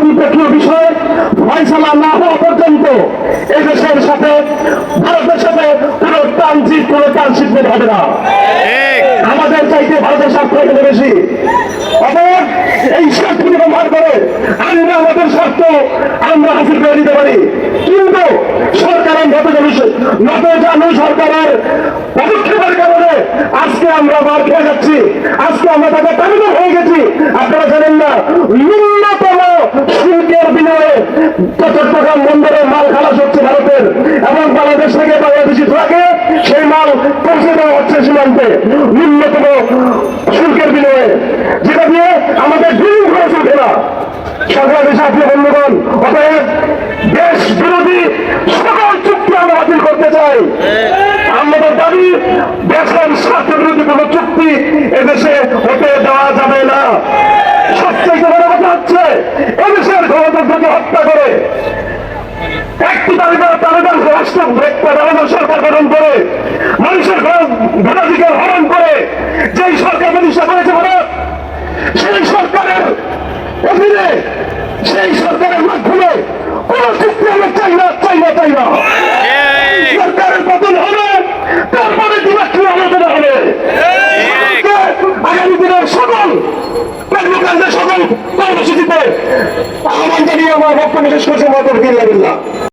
ত্রিপক্ষীয় বিষয় ফয়সালা না হওয়া পর্যন্ত এই দেশের সাথে ভারতের সাথে কোনো ট্রানজিট কোনো ট্রানশিপমেন্ট হবে না। আমাদের চাইতে ভারতের স্বার্থ এখানে বেশি। অতএব এই স্বার্থগুলো ব্যবহার করে আমরা আমাদের স্বার্থ আমরা হাসিল করে দিতে পারি। কিন্তু সরকারের নতজানু সরকারের পদক্ষেপের কারণে আজকে আমরা মার খেয়ে যাচ্ছি। আজকে আমরা তাকে টার্মিনাল হয়ে গেছি। আপনারা জানেন না মাল খালাস হচ্ছে ভারতের। এবং বাংলাদেশ থেকে বাংলাদেশি সেই মাল পৌঁছে দেওয়া হচ্ছে সীমান্তে। ন্যূনতম শুল্কের বিনিময়ে। যেটা দিয়ে আমাদের খরচ উঠে না। বন্ধুগণ, অতএব দেশ বিরোধী সকল চুক্তি আমরা বাতিল করতে চাই। আমাদের দাবি দেশের স্বার্থ বিরোধী কোনো চুক্তি এদেশে হতে দেওয়া যাবে না। গণতন্ত্রকে হত্যা করে একটি তালিবান তালিকার রাষ্ট্র তালিবান সরকার গঠন করে, মানুষের ভোটাধিকার হরণ করে, যেই সরকার প্রতিষ্ঠা করেছে সেই সরকারের অধীনে সেই সরকারের মাধ্যমে কোন চুক্তি আমরা চাই না চাই না চাই না সরকারের পতন হবে তারপরে দ্বিপাক্ষিক আলোচনা হবে আগামী দিনের সকল কর্মকাণ্ডের সকল কর্মসূচিতে আহ্বান জানিয়ে আমার বক্তব্য শেষ করছে মতো